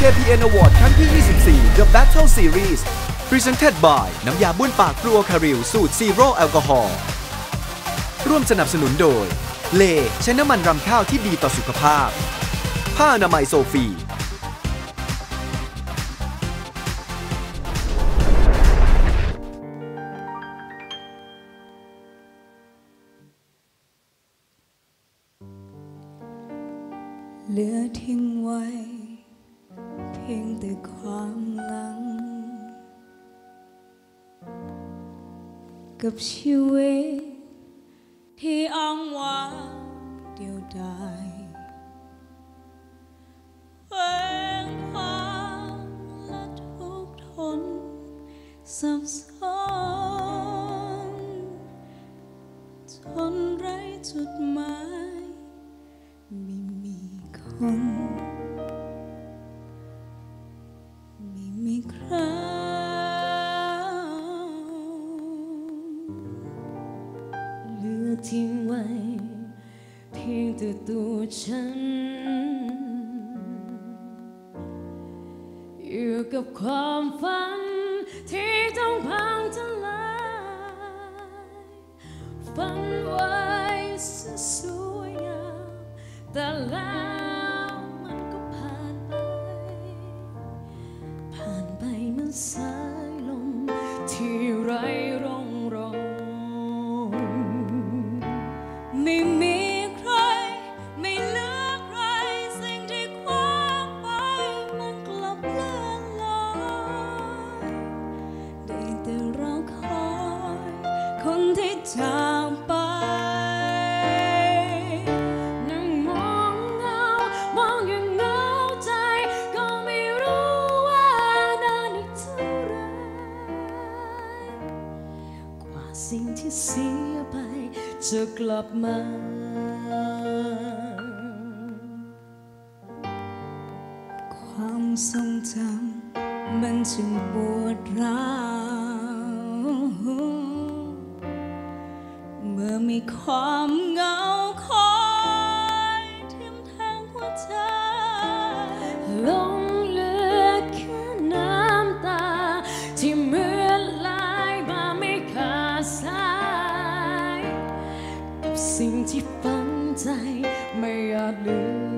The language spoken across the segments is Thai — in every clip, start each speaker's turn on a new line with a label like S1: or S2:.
S1: KPN Award ครั้งที่ 24 The Battle Series Presented by น้ำยาบ้วนปากครัวคาริลสูตรซีโร่แอลกอฮอล์ร่วมสนับสนุนโดย เลใช้น้ำมันรำข้าวที่ดีต่อสุขภาพ ผ้าอนามัยโซฟี
S2: พียงแต่ความหลัง กับชีวิตที่อ้างว้างเดียวดายแฝงความและทุกข์ทนสับสนจนไร้จุดหมายไม่มีคน แต่ตัวฉัน อยู่กับความฝันที่ต้องพังทลายฝันไว้สวยงามแต่แล้วมันก็ผ่านไป ผ่านไปเหมันสายลมที่ไร ทากไปนั่งมองเงามองอย่างเหงาใจ ก็ไม่รู้ว่านานอีกเท่าไรกว่าสิ่งที่เสียไปจะกลับมาความทรงจำมันจึงปวดร้าว เมื่อมีความเหงาคอยทิ่มแทงหัวใจลงเหลือแค่น้ำตา ที่เหมือนไหลมาไม่ขาดสายกับสิ่งที่ฝังใจไม่อาจลืม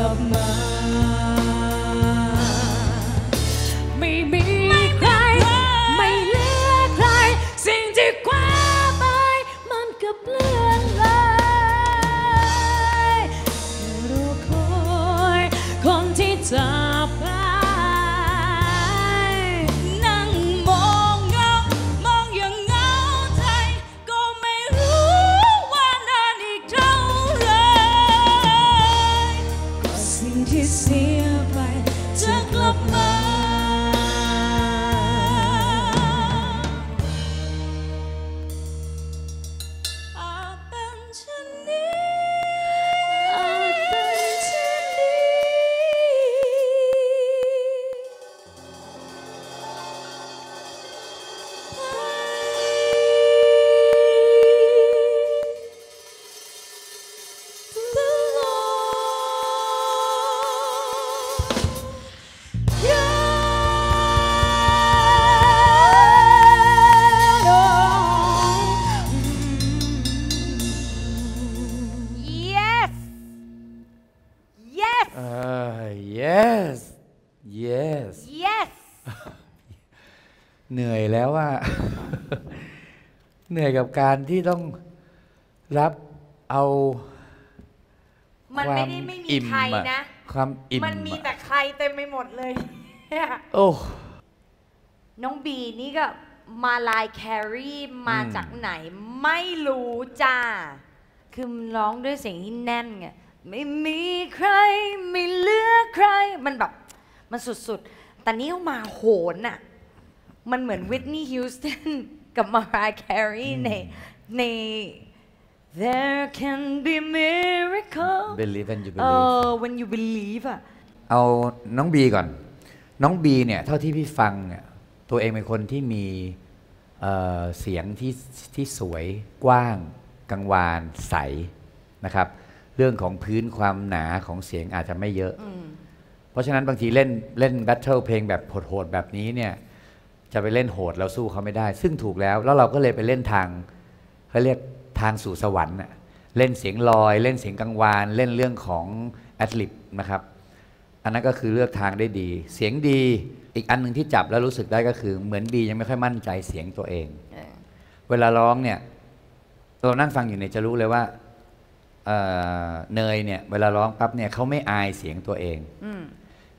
S2: จะ ที่เสียไปจะกลับมา yes yes yes เหนื่อยแล้
S3: วว่า เหนื่อยกับการที่ต้องรับเอา
S4: มันไม่ได้ไม่มีใครนะ
S3: ความอิ่ม
S4: มันมีแต่ใครเต็มไปหมดเลย
S3: โอ้
S4: น้องบีนี่ก็มาลายแครีมาจากไหนไม่รู้จ้า คือร้องด้วยเสียงที่แน่นไง ไม่มีใครไม่เหลือใคร มันแบบ มันสุดๆ แต่นี่เอามาโหนอะมันเหมือนวิทนีย์ฮิวสตันกับมาลายแครีในใน There can be miracle
S3: believe and you
S4: เอ
S3: believe
S4: อ when you believe อะ
S3: เอาน้องบีก่อน น้องบีเนี่ย เท่าที่พี่ฟังเนี่ยตัวเองเป็นคนที่มีเอ่อเสียงที่ที่สวยกว้างกังวานใสนะครับเรื่องของพื้นความหนาของเสียงอาจจะไม่เยอะ เพราะฉะนั้นบางทีเล่นเล่นแบทเทิลเพลงแบบโหดๆแบบนี้เนี่ยจะไปเล่นโหดแล้วสู้เขาไม่ได้ ซึ่งถูกแล้วแล้วเราก็เลยไปเล่นทางเขาเรียกทางสู่สวรรค์น่ะเล่นเสียงลอย เล่นเสียงกังวาน เล่นเรื่องของแอดลิบนะครับอันนั้นก็คือเลือกทางได้ดี เสียงดีอีกอันหนึ่งที่จับแล้วรู้สึกได้ก็คือ เหมือนบียังไม่ค่อยมั่นใจเสียงตัวเอง
S4: เออ
S3: เวลาร้องเนี่ยเรานั่งฟังอยู่เนี่ยจะรู้เลยว่า เอ่อเนยเนี่ยเวลาร้องปั๊บเนี่ยเขาไม่อายเสียงตัวเอง
S4: อืม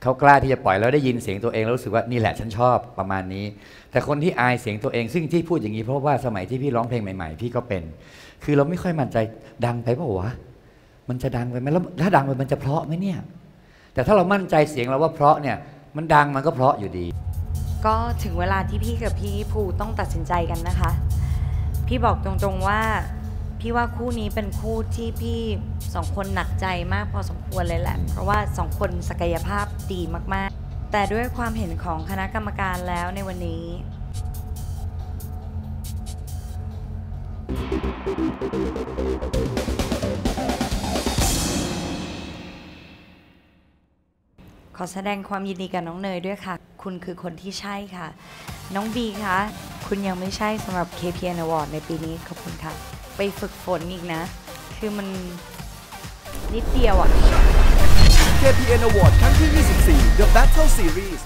S3: เขากล้าที่จะปล่อยแล้วได้ยินเสียงตัวเองแล้วรู้สึกว่านี่แหละฉันชอบประมาณนี้ แต่คนที่อายเสียงตัวเอง ซึ่งที่พูดอย่างนี้เพราะว่าสมัยที่พี่ร้องเพลงใหม่ ๆ พี่ก็เป็น คือเราไม่ค่อยมั่นใจดังไปเปล่าวะมันจะดังไปไหมแล้วถ้าดังไปมันจะเพราะไหมเนี่ย แต่ถ้าเรามั่นใจเสียงเราว่าเพราะเนี่ย มันดังมันก็เพราะอยู่ดี
S4: ก็ถึงเวลาที่พี่กับพี่ภูต้องตัดสินใจกันนะคะ พี่บอกตรงๆว่า พี่ว่าคู่นี้เป็นคู่ที่พี่สองคนหนักใจมากพอสมควรเลยแหละ เพราะว่าสองคนศักยภาพดีมากๆ แต่ด้วยความเห็นของคณะกรรมการแล้วในวันนี้ ขอแสดงความยินดีกับน้องเนยด้วยค่ะ คุณคือคนที่ใช่ค่ะ น้องบีคะคุณยังไม่ใช่สำหรับ KPN Award ในปีนี้ ขอบคุณค่ะ ไปฝึกฝนอีกนะ คือมันนิดเดียวอะ
S1: KPN Award ครั้งที่ 24 The Battle Series